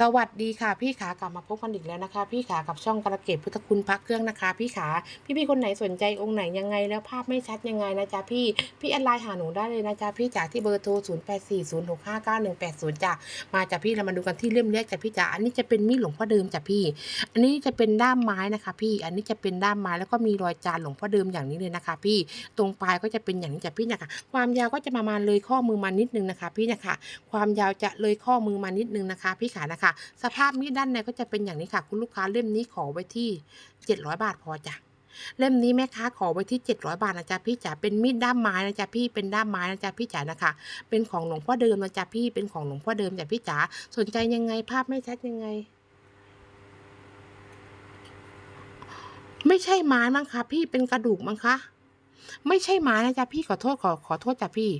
สวัสดีค่ะพี่ขากลับมาพบกันอีกแล้วนะคะ พี่ขากับช่องกระเกตพุทธคุณพักเครื่องนะคะ พี่ขาพี่พี่ๆคนไหนสนใจองค์ไหนยังไงแล้วภาพไม่ชัดยังไงนะจ๊ะพี่พี่แอดไลน์หาหนูได้เลยนะจ๊ะพี่จ๋าที่เบอร์โทร0 8 4 0 6 5 9 1 8 0จ้ะมาจ้ะพี่เรามาดูกันที่เล่มแรกจ้ะพี่จ๋าอันนี้จะเป็นมีดหลวงพ่อเดิมจ้ะพี่ อันนี้จะเป็นด้ามไม้นะคะ พี่อันนี้จะเป็นด้ามไม้แล้วก็มีรอยจานหลวงพ่อเดิมอย่างนี้เลยนะคะ พี่ตรงปลายก็จะเป็นอย่างนี้จ้ะพี่นะคะความยาวก็จะประมาณเลยข้อมือมานิดนึงนะคะ พี่นะคะความยาวจะเลยข้อมือมานิดนึงนะคะ พี่ขานะคะสภาพมีดด้านในก็จะเป็นอย่างนี้ค่ะ คุณลูกค้าเล่มนี้ขอไว้ที่ 700 บาทพอจ้ะเล่มนี้แม่ค้าขอไว้ที่ 700 บาทนะจ๊ะพี่จ๋าเป็นมีดด้ามไม้นะจ๊ะพี่เป็นด้ามไม้นะจ๊ะพี่จ๋านะคะ เป็นของหลวงพ่อเดิมนะจ๊ะพี่เป็นของหลวงพ่อเดิมจ้ะพี่จ๋าสนใจยังไงภาพไม่ชัดยังไง ไม่ใช่ไม้มั้งคะพี่เป็นกระดูกมั้งคะ ไม่ใช่ไม้นะจ๊ะพี่ขอโทษขอขอโทษจ้ะพี่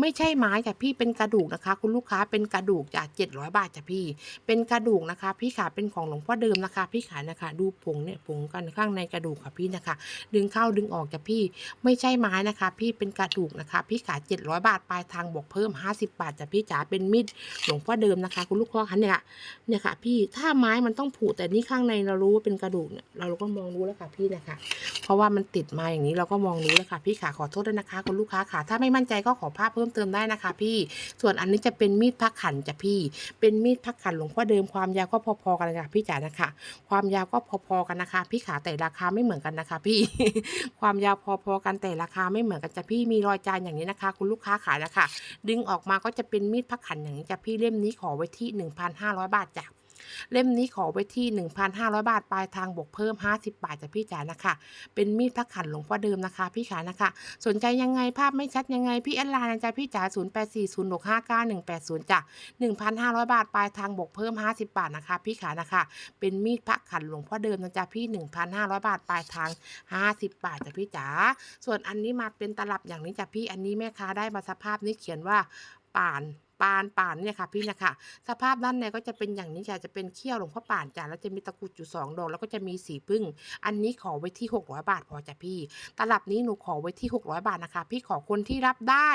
ไม่ใช่ไม้จ้ะพี่เป็นกระดูกนะคะ คุณลูกค้าเป็นกระดูกจากเจ็ดร้อยบาทจ้ะพี่ เป็นกระดูกนะคะ พี่ขาเป็นของหลวงพ่อเดิมนะคะ พี่ขานะคะ ดูผงเนี่ยผงกันข้างในกระดูกค่ะพี่นะคะ ดึงเข้าดึงออกจ้ะพี่ ไม่ใช่ไม้นะคะ พี่เป็นกระดูกนะคะ พี่ขาเจ็ดร้อยบาทปลายทางบวกเพิ่มห้าสิบบาทจ้ะพี่จ๋าเป็นมีดหลวงพ่อเดิมนะคะ คุณลูกค้าคะเนี่ยเนี่ยค่ะ พี่ถ้าไม้มันต้องผุแต่นี่ข้างในเรารู้ว่าเป็นกระดูกเนี่ยเราก็มองรู้แล้วค่ะพี่นะคะ เพราะว่ามันติดมาอย่างนี้เราก็มองรู้แล้วค่ะพี่ขาขอโทษด้วยนะคะ คุณลูกค้าค่ะ ถ้าไม่มั่นใจก็ขอภาพเพิ่มเติมได้นะคะ พี่ ส่วนอันนี้จะเป็นมีดพักขันจ้ะพี่ เป็นมีดพักขันหลวงพ่อเดิมความยาวก็พอๆกันค่ะพี่จ๋านะคะ ความยาวก็พอๆกันนะคะ พี่ขาแต่ราคาไม่เหมือนกันนะคะ พี่ ความยาวพอๆกันแต่ราคาไม่เหมือนกันจ้ะพี่ มีรอยจานอย่างนี้นะคะ คุณลูกค้าขายนะคะดึงออกมาก็จะเป็นมีดพักขันอย่างนี้จ้ะพี่เล่มนี้ขอไว้ที่ 1,500 บาทจ้ะ เล่มนี้ขอไว้ที่ 1,500 บาทปลายทางบวกเพิ่ม 50 บาทจากพี่จ๋านะคะ เป็นมีดพักขันหลวงพ่อเดิมนะคะ พี่ขานะคะ สนใจยังไงภาพไม่ชัดยังไง พี่แอดไลน์นะจ๊ะพี่จ๋า0840659180จ้ะ1,500 บาทปลายทางบวกเพิ่ม 50 บาทนะคะ พี่ขานะคะ เป็นมีดพักขันหลวงพ่อเดิมนะจ๊ะพี่ 1,500 บาทปลายทาง 50 บาทจ้ะพี่จ๋าส่วนอันนี้มาเป็นตลับอย่างนี้จ้ะพี่อันนี้แม่ค้าได้มาสภาพนี้เขียนว่าป่าน ปานป่านเนี่ยค่ะพี่นะคะสภาพด้านในก็จะเป็นอย่างนี้ค่ะจะเป็นเขี้ยวหลวงพ่อป่านจ้ะแล้วจะมีตะกุดอยู่สองดอกแล้วก็จะมีสีพึ่ง อันนี้ขอไว้ที่ 600 บาทพอจ้ะพี่ตลับนี้หนูขอไว้ที่ 600 บาทนะคะ พี่ขอคนที่รับได้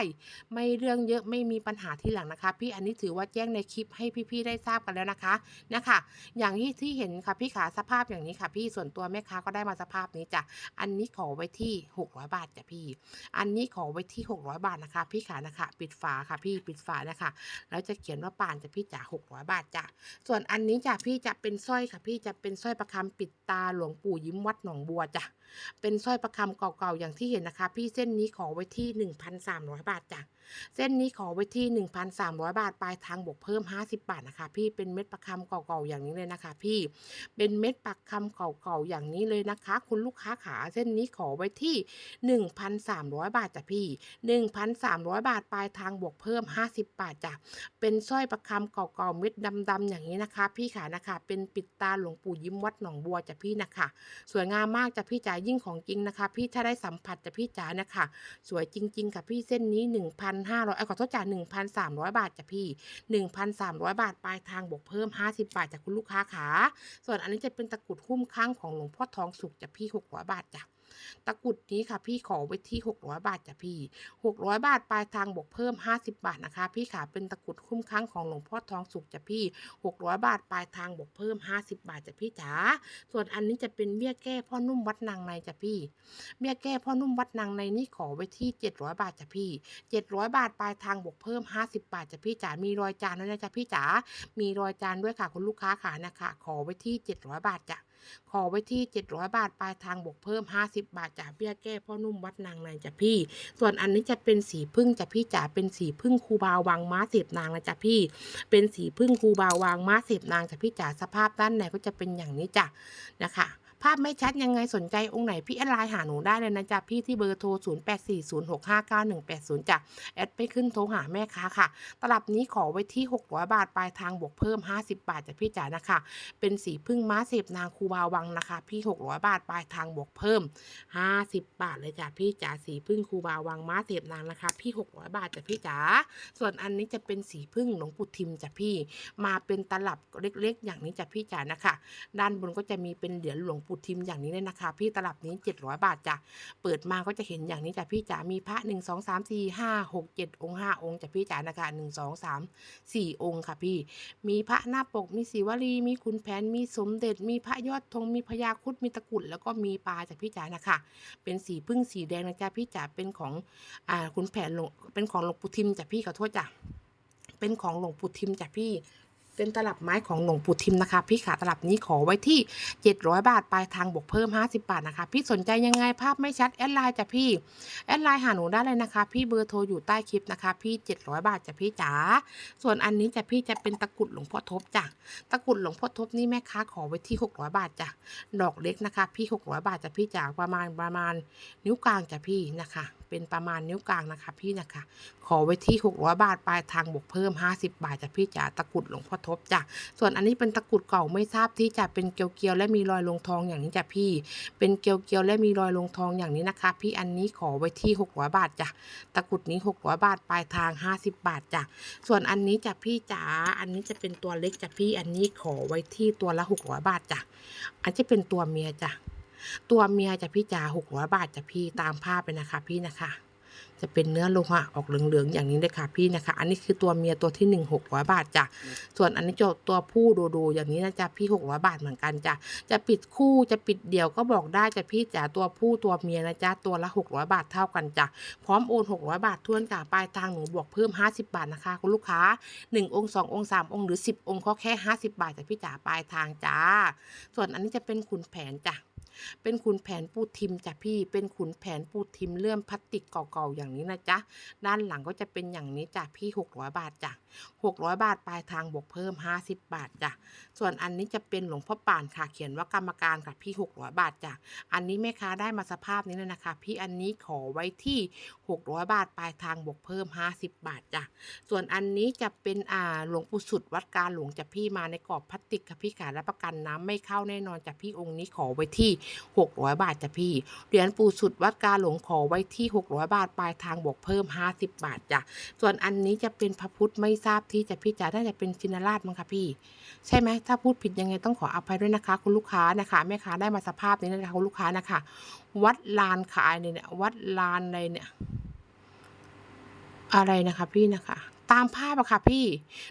ไม่เรื่องเยอะไม่มีปัญหาที่หลังนะคะ พี่อันนี้ถือว่าแจ้งในคลิปให้พี่ๆได้ทราบกันแล้วนะคะนะคะอย่างที่ที่เห็นค่ะพี่ขาสภาพอย่างนี้ค่ะ พี่ส่วนตัวแม่ค้าก็ได้มาสภาพนี้จ้ะอันนี้ขอไว้ที่ 600 บาทจ้ะพี่ อันนี้ขอไว้ที่ 600 บาทนะคะ พี่ขานะคะ ปิดฝาค่ะพี่ปิดฝานะคะแล้วจะเขียนว่าป่านจะพี่จ๋า600บาทจ้ะส่วนอันนี้จ้ะพี่จะเป็นสร้อยค่ะ พี่จะเป็นสร้อยประคำปิดตาหลวงปู่ยิ้มวัดหนองบัวจ้ะ เป็นสร้อยประคำเก่าๆอย่างที่เห็นนะคะ พี่เส้นนี้ขอไว้ที่ 1,300 บาทจ้ะเส้นนี้ขอไว้ที่ 1,300 บาทปลายทางบวกเพิ่ม 50 บาทนะคะ พี่เป็นเม็ดประคำเก่าๆอย่างนี้เลยนะคะ พี่เป็นเม็ดปักคำเก่าๆอย่างนี้เลยนะคะ คุณลูกค้าขาเส้นนี้ขอไว้ที่ 1,300 บาทจ้ะพี่ 1,300 บาทปลายทางบวกเพิ่ม 50 บาทจ้ะเป็นสร้อยประคำเก่าๆเม็ดดำๆอย่างนี้นะคะ พี่ขานะคะ เป็นปิดตาหลวงปู่ยิ้มวัดหนองบัวจ้ะพี่นะคะ สวยงามมากจ้ะพี่จ๋ายิ่งของจริงนะคะ พี่ถ้าได้สัมผัสจะพี่จ๋านะคะ สวยจริง ๆ ค่ะพี่เส้นนี้ 1,500เอ้ยขอโทษจ้ะ1,300 บาทจ้ะพี่ 1,300 บาทปลายทางบวกเพิ่ม 50 บาทจากคุณลูกค้าขาส่วนอันนี้จะเป็นตะกรุดหุ้มข้างของหลวงพ่อทองสุกจ้ะพี่ 600 บาทจ้ะ ตะกุดนี้ค่ะพี่ขอไว้ที่ 600 บาทจ้ะพี่ 600 บาทปลายทางบวกเพิ่ม 50 บาทนะคะ พี่ขาเป็นตะกุดคุ้มค้างของหลวงพ่อทองสุกจ้ะพี่ 600 บาทปลายทางบวกเพิ่ม 50 บาทจ้ะพี่จ๋าส่วนอันนี้จะเป็นเบี้ยแก้พ่อนุ่มวัดนางในจ้ะพี่ เบี้ยแก้พ่อนุ่มวัดนางในนี่ขอไว้ที่ 700 บาทจ้ะพี่ 700 บาทปลายทางบวกเพิ่ม 50 บาทจ้ะพี่จ๋ามีรอยจานด้วยนะจ๊ะพี่จ๋ามีรอยจานด้วยค่ะคุณลูกค้าขานะคะขอไว้ที่ 700 บาทจ้ะ ขอไว้ที่ 700 บาทปลายทางบวกเพิ่ม 50 บาทจากเบี้ยแก้พ่อนุ่มวัดนางในจ้ะพี่ ส่วนอันนี้จะเป็นสีพึ่งจ้ะพี่จ๋าเป็นสีพึ่งคูบาวังม้าเสพนางนะจ๊ะพี่ เป็นสีพึ่งคูบาวางม้าเสพนางจ้ะพี่จ๋าสภาพด้านในก็จะเป็นอย่างนี้จ้ะนะคะ ภาพไม่ชัดยังไงสนใจองค์ไหนพี่แอดไลน์หาหนูได้เลยนะจ๊ะพี่ที่เบอร์โทร 0840659180จ้ะแอดไปขึ้นโทรหาแม่ค้าค่ะ ตลับนี้ขอไว้ที่ 600 บาทปลายทางบวกเพิ่ม 50 บาทจ้ะพี่จ๋านะคะ เป็นสีพึ่งม้าเสพนางคูบาวังนะคะ พี่ 600 บาทปลายทางบวกเพิ่ม 50 บาทเลยจ้ะพี่จ๋าสีพึ่งคูบาวังม้าเสพนางนะคะ พี่ 600 บาทจ้ะพี่จ๋าส่วนอันนี้จะเป็นสีพึ่งหลวงปู่ทิมจ้ะพี่ มาเป็นตลับเล็กๆ อย่างนี้จ้ะพี่จ๋านะคะ ด้านบนก็จะมีเป็นเหรียญหลวงปู่ปู่ทิมอย่างนี้เลยนะคะ พี่ตลับนี้ 700 บาทจ้ะเปิดมาก็จะเห็นอย่างนี้จ้ะพี่จ๋ามีพระ 1 2 3 4 5 6 7 องค์ 5 องค์จ้ะพี่จ๋านะคะ 1 2 3 4 องค์ค่ะพี่ มีพระหน้าปกมีศิวลีมีขุนแผนมีสมเด็จ มีพระยอดธงมีพญาคุดมีตะกุดแล้วก็มีปลาจ้ะพี่จ๋านะคะ เป็นสีพึ่งสีแดงนะจ๊ะพี่จ๋าเป็นของอ่าขุนแผนหลวงเป็นของหลวงปู่ทิมจ้ะพี่ขอโทษจ้ะเป็นของหลวงปู่ทิมจ้ะพี่ เป็นตลับไม้ของหลวงปู่ทิมนะคะ พี่ขาตลับนี้ขอไว้ที่ 700 บาทปลายทางบวกเพิ่ม 50 บาทนะคะ พี่สนใจยังไงภาพไม่ชัด แอดไลน์จ้ะพี่ แอดไลน์หาหนูได้เลยนะคะ พี่เบอร์โทรอยู่ใต้คลิปนะคะ พี่ 700 บาทจ้ะพี่จ๋าส่วนอันนี้จ้ะพี่จะเป็นตะกุดหลวงพ่อทบจ้ะตะกุดหลวงพ่อทบนี่แม่ค้าขอไว้ที่ 600 บาทจ้ะดอกเล็กนะคะ พี่ 600 บาทจ้ะพี่จ๋าประมาณประมาณ นิ้วกลางจ้ะพี่นะคะ เป็นประมาณนิ้วกลางนะคะ พี่นะคะ ขอไว้ที่ 600 บาทปลายทางบวกเพิ่ม 50 บาทจ้ะพี่จ๋าตะกุดหลวงพ่อทบจ้ะส่วนอันนี้เป็นตะกรุดเก่าไม่ทราบที่จะเป็นเกลียวๆและมีรอยลงทองอย่างนี้จ้ะพี่ เป็นเกลียวๆและมีรอยลงทองอย่างนี้นะคะ พี่อันนี้ขอไว้ที่600บาทจ้ะตะกรุดนี้600บาทปลายทาง 50 บาทจ้ะส่วนอันนี้จ้ะพี่จ๋าอันนี้จะเป็นตัวเล็กจ้ะพี่อันนี้ขอไว้ที่ตัวละ600บาทจ้ะอันจะเป็นตัวเมียจ้ะตัวเมียจ้ะพี่จ๋า600บาทจ้ะพี่ตามภาพไปนะคะ พี่นะคะ จะเป็นเนื้อโลหะออกเหลืองๆอย่างนี้เลยค่ะพี่นะคะ อันนี้คือตัวเมียตัวที่หนึ่งหกร้อยบาทจ้ะส่วนอันนี้จะตัวผู้โดโดอย่างนี้นะจ๊ะพี่หกร้อยบาทเหมือนกันจ้ะจะปิดคู่จะปิดเดี่ยวก็บอกได้จ้ะพี่จ๋าตัวผู้ตัวเมียนะจ๊ะตัวละหกร้อยบาทเท่ากันจ้ะพร้อมโอนหกร้อยบาททวนกับปลายทางหนูบวกเพิ่มห้าสิบาทนะคะคุณลูกค้าหนึ่งองค์สององค์สามองค์หรือสิบองค์ก็แค่ห้าสิบาทจ้ะพี่จ๋าปลายทางจ้าส่วนอันนี้จะเป็นขุนแผนจ้ะ เป็นขุนแผนปูทิมจ้ะพี่ เป็นขุนแผนปูทิมเลื่อมพลาสติกเก่าๆอย่างนี้นะจ๊ะ ด้านหลังก็จะเป็นอย่างนี้จ้ะพี่ 600 บาทจ้ะ600 บาทปลายทางบวกเพิ่ม 50 บาทจ้ะ ส่วนอันนี้จะเป็นหลวงพ่อป่านค่ะ เขียนว่ากรรมการค่ะพี่ 600 บาทจ้ะ อันนี้แม่ค้าได้มาสภาพนี้เลยนะคะ พี่อันนี้ขอไว้ที่ 600 บาทปลายทางบวกเพิ่ม 50 บาทจ้ะ ส่วนอันนี้จะเป็นอ่าหลวงปู่สุดวัดการหลวงจ้ะพี่มาในกรอบพลาสติกค่ะพี่ขารับประกันน้ำไม่เข้าแน่นอนจ้ะพี่องค์นี้ขอไว้ที่600 บาทจ้ะพี่ เหรียญปูสุดวัดกาหลวงขอไว้ที่ 600 บาทปลายทางบวกเพิ่ม 50 บาทจ้ะ ส่วนอันนี้จะเป็นพระพุทธไม่ทราบที่จะพี่จ๋าน่าจะเป็นชินราชมั้งคะพี่ ใช่ไหมถ้าพูดผิดยังไงต้องขออภัยด้วยนะคะ คุณลูกค้านะคะแม่ค้าได้มาสภาพนี้นะคะคุณลูกค้านะคะ วัดลานขายเนี่ยวัดลานอะไรเนี่ยอะไรนะคะพี่นะคะ ตามภาพอะค่ะพี่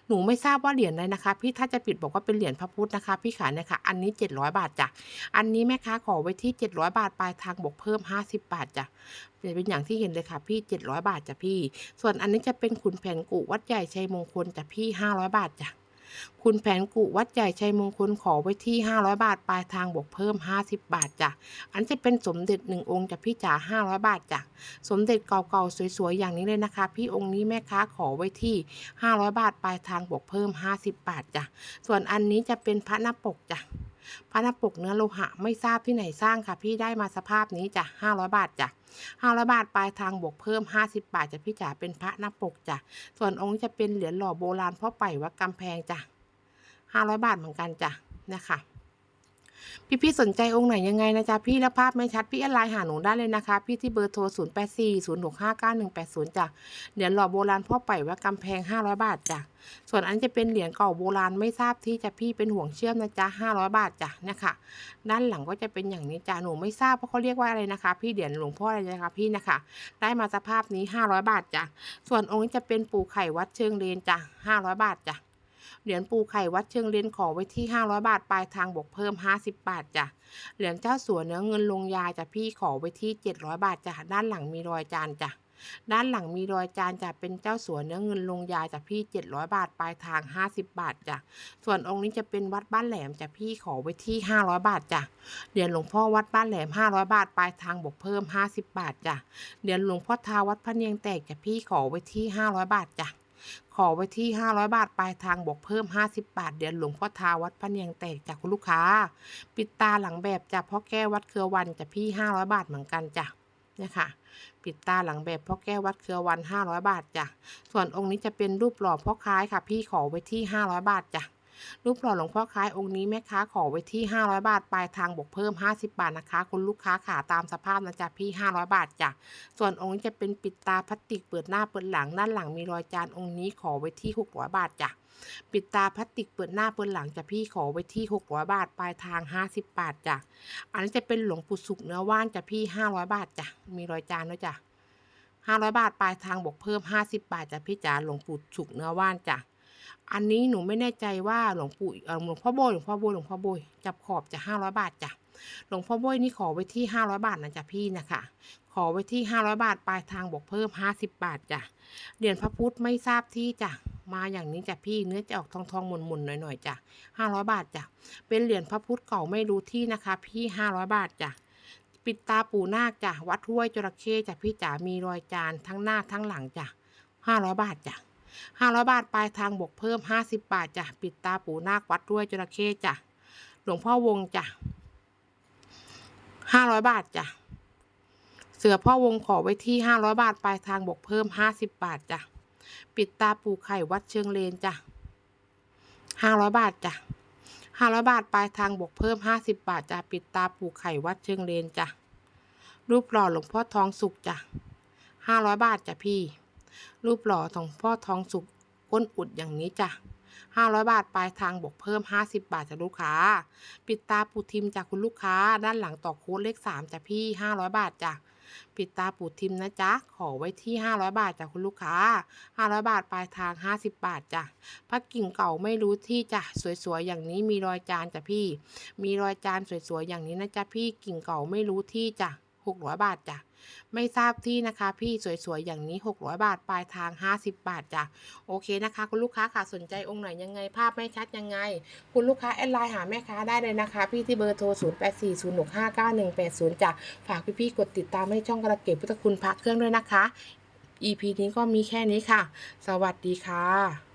หนูไม่ทราบว่าเหรียญอะไรนะคะ พี่ถ้าจะปิดบอกว่าเป็นเหรียญพระพุทธนะคะ พี่ขายนะคะอันนี้ 700 บาทจ้ะอันนี้แม่ค้าขอไว้ที่ 700 บาทปลายทางบวกเพิ่ม 50 บาทจ้ะจะเป็นอย่างที่เห็นเลยค่ะพี่ 700 บาทจ้ะพี่ ส่วนอันนี้จะเป็นขุนแผนกุวัดใหญ่ชัยมงคลจ้ะพี่ 500 บาทจ้ะ คุณแผนกุวัดใหญ่ชัยมงคลขอไว้ที่ 500 บาท ปลายทางบวกเพิ่ม 50 บาทจ้ะ อันจะเป็นสมเด็จหนึ่งองค์จ้ะพี่จ๋า500 บาทจ้ะ สมเด็จเก่าๆสวยๆ อย่างนี้เลยนะคะ พี่องค์นี้แม่ค้าขอไว้ที่ 500 บาท ปลายทางบวกเพิ่ม 50 บาทจ้ะ ส่วนอันนี้จะเป็นพระหน้าปกจ้ะ พระหน้าปกเนื้อโลหะไม่ทราบที่ไหนสร้างค่ะ พี่ได้มาสภาพนี้จ้ะ500 บาทจ้ะ500 บาทปลายทางบวกเพิ่ม 50 บาทจะพี่จ๋าเป็นพระหน้าปกจ้ะส่วนองค์จะเป็นเหรียญหล่อโบราณพ่อไปวัดกำแพงจ้ะ500 บาทเหมือนกันจ้ะนะคะ พี่ๆสนใจองค์ไหนยังไงนะจ๊ะพี่แล้วภาพไม่ชัดพี่แอดไลน์หาหนูได้เลยนะคะ พี่ที่เบอร์โทร 0 8 4 0 6 5 9 1 8 0จ้ะเหรียญหล่อโบราณพ่อไปวัดกำแพง 500 บาทจ้ะส่วนอันจะเป็นเหรียญเก่าโบราณไม่ทราบที่จะพี่เป็นห่วงเชื่อมนะจ๊ะ500 บาทจ้ะเนะคะด้านหลังก็จะเป็นอย่างนี้จ้ะหนูไม่ทราบเพราะเขาเรียกว่าอะไรนะคะ พี่เหรียญหลวงพ่ออะไรนะคะพี่นะคะ ได้มาสภาพนี้ 500 บาทจ้ะส่วนองค์นี้จะเป็นปู่ไข่วัดเชิงเลนจ้ะ500 บาทจ้ะ เหรียญปูไข่วัดเชิงเลนขอไว้ที่ 500 บาทปลายทางบวกเพิ่ม 50 บาทจ้ะเหรียญเจ้าสัวเนื้อเงินลงยาจ้ะพี่ขอไว้ที่ 700 บาทจ้ะด้านหลังมีรอยจานจ้ะด้านหลังมีรอยจานจะเป็นเจ้าสัวเนื้อเงินลงยาจากพี่ 700 บาทปลายทาง 50 บาทจ้ะส่วนองค์นี้จะเป็นวัดบ้านแหลมจากพี่ขอไว้ที่ 500 บาทจ้ะเหรียญหลวงพ่อวัดบ้านแหลม 500 บาทปลายทางบวกเพิ่ม 50 บาทจ้ะเหรียญหลวงพ่อทาวัดพระเนียงแตกจากพี่ขอไว้ที่ 500 บาทจ้ะ ขอไว้ที่ 500 บาทปลายทางบวกเพิ่ม 50 บาทเดือนหลวงพ่อทาวัดพระเนียงแตกจากคุณลูกค้า ปิดตาหลังแบบจากพ่อแก้ววัดเครือวันจากพี่ 500 บาทเหมือนกันจ้ะเนี่ยค่ะ ปิดตาหลังแบบพ่อแก้ววัดเครือวัน 500 บาทจ้ะส่วนองค์นี้จะเป็นรูปหล่อพ่อคล้ายค่ะ พี่ขอไว้ที่ 500 บาทจ้ะ รูปหล่อหลวงพ่อคล้ายองค์นี้แม่ค้าขอไว้ที่ 500 บาทปลายทางบวกเพิ่ม 50 บาทนะคะ คุณลูกค้าขาตามสภาพนะจ๊ะพี่ 500 บาทจ้ะส่วนองค์จะเป็นปิดตาพลาสติกเปิดหน้าเปิดหลังด้านหลังมีรอยจานองค์นี้ขอไว้ที่ 600 บาทจ้ะปิดตาพลาสติกเปิดหน้าเปิดหลังจะพี่ขอไว้ที่ 600 บาท ปลายทาง 50 บาทจ้ะ อันนี้จะเป็นหลวงปู่สุขเนื้อว่านจะพี่ 500 บาทจ้ะ มีรอยจานด้วยจ้ะ 500 บาท ปลายทางบวกเพิ่ม 50 บาทจ้ะพี่จ๋าหลวงปู่สุขเนื้อว่านจ้ะ อันนี้หนูไม่แน่ใจว่าหลวงปู่หลวงพ่อโบยหลวงพ่อโบยหลวงพ่อโบยจับขอบจะ500บาทจ้ะหลวงพ่อโบยนี่ขอไว้ที่500บาทนะจ๊ะพี่นะคะ ขอไว้ที่500บาทปลายทางบวกเพิ่ม50บบาทจ้ะเหรียญพระพุทธไม่ทราบที่จ้ะมาอย่างนี้จ้ะพี่เนื้อจะออกทองทองๆหมุนๆหน่อยๆจ้ะ500บาทจ้ะเป็นเหรียญพระพุทธเก่าไม่รู้ที่นะคะ พี่500บาทจ้ะปิดตาปู่นาคจ้ะวัดห้วยจระเข้จ้ะพี่จ๋ามีรอยจานทั้งหน้าทั้งหลังจ้ะ500บาทจ้ะ 500 บาทปลายทางบวกเพิ่ม 50 บาทจ้ะปิดตาปูนาควัดห้วยจระเข้จ้ะหลวงพ่อวงจ้ะ500 บาทจ้ะเสือพ่อวงขอไว้ที่ 500 บาทปลายทางบวกเพิ่ม 50 บาทจ้ะปิดตาปูไข่วัดเชิงเลนจ้ะ500 บาทจ้ะ500 บาทปลายทางบวกเพิ่ม 50 บาทจ้ะปิดตาปูไข่วัดเชิงเลนจ้ะรูปหล่อหลวงพ่อทองสุกจ้ะ500 บาทจ้ะพี่ รูปหล่อของพ่อทองสุกก้นอุดอย่างนี้จ้ะ500 บาทปลายทางบวกเพิ่ม 50 บาทจ้ะลูกค้า ปิดตาปูทิมจากคุณลูกค้า ด้านหลังต่อโค้ดเลข3จ้ะพี่ 500 บาทจ้ะปิดตาปูทิมนะจ๊ะ ขอไว้ที่ 500 บาทจากคุณลูกค้า 500 บาทปลายทาง 50 บาทจ้ะพักกิ่งเก่าไม่รู้ที่จ้ะสวยๆอย่างนี้มีรอยจานจ้ะพี่ มีรอยจานสวยๆอย่างนี้นะจ๊ะพี่กิ่งเก่าไม่รู้ที่จ้ะ 600 บาทจ้ะไม่ทราบที่นะคะ พี่สวยๆ อย่างนี้ 600 บาท ปลายทาง 50 บาทจ้ะโอเคนะคะ คุณลูกค้าค่ะสนใจองค์ไหนยังไงภาพไม่ชัดยังไง คุณลูกค้าแอดไลน์หาแม่ค้าได้เลยนะคะ พี่ที่เบอร์โทร 0840659180จ้ะฝากพี่ๆกดติดตามให้ช่องกระเก็บพุทธคุณพระเครื่องด้วยนะคะ EP นี้ก็มีแค่นี้ค่ะ สวัสดีค่ะ